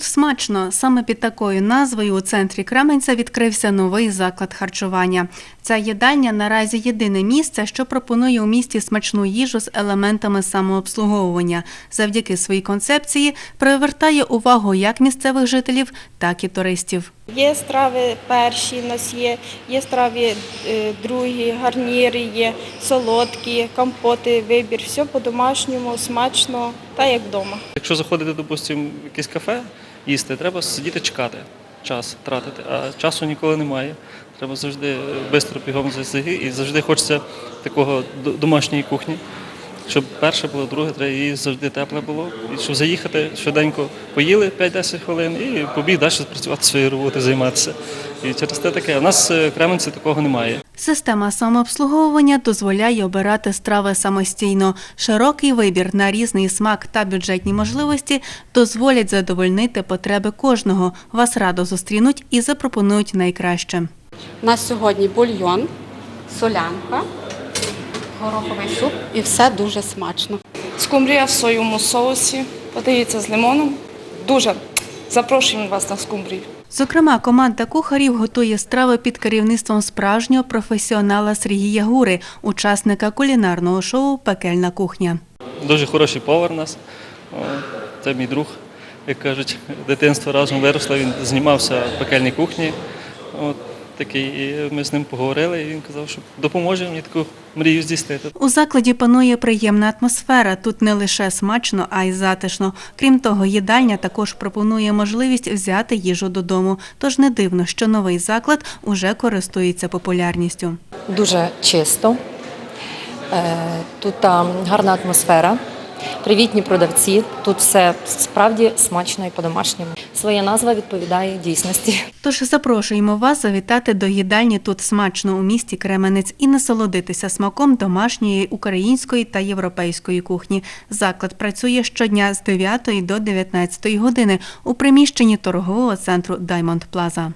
Тут смачно. Саме під такою назвою у центрі Кременця відкрився новий заклад харчування. Ця їдальня наразі єдине місце, що пропонує у місті смачну їжу з елементами самообслуговування. Завдяки своїй концепції привертає увагу як місцевих жителів, так і туристів. Є страви перші, нас є, є страви е, другі, гарніри є, солодкі, компоти, вибір. Все по-домашньому, смачно, та як вдома. Якщо заходити, допустимо, в якесь кафе їсти, треба сидіти чекати, час тратити, а часу ніколи немає. Треба завжди швидко бігом зайти і завжди хочеться такого до- домашньої кухні. Щоб перше було, друге, треба її завжди тепле було. І щоб заїхати швиденько поїли 5-10 хвилин і побіг далі працювати своєю роботою, займатися. І через те таке. У нас е, в Кременці такого немає. Система самообслуговування дозволяє обирати страви самостійно. Широкий вибір на різний смак та бюджетні можливості дозволять задовольнити потреби кожного. Вас радо зустрінуть і запропонують найкраще. У нас сьогодні бульйон, солянка, гороховий суп і все дуже смачно. Скумбрія в соєвому соусі, подається з лимоном. Дуже запрошуємо вас на скумбрію. Зокрема, команда кухарів готує страви під керівництвом справжнього професіонала Сергія Гури, учасника кулінарного шоу Пекельна кухня. Дуже хороший повар у нас. Це мій друг, як кажуть, дитинство разом виросло. Він знімався в пекельній кухні. От, такий, і ми з ним поговорили, і він казав, що допоможе мені таку мрію здійснити. У закладі панує приємна атмосфера. Тут не лише смачно, а й затишно. Крім того, їдальня також пропонує можливість взяти їжу додому. Тож не дивно, що новий заклад уже користується популярністю. дуже чисто. Е, Тут гарна атмосфера, привітні продавці. Тут все справді смачно і по-домашньому. Своя назва відповідає дійсності. Тож запрошуємо вас завітати до їдальні тут смачно у місті Кременець і насолодитися смаком домашньої української та європейської кухні. Заклад працює щодня з 9 до 19 години у приміщенні торгового центру Даймонд Плаза.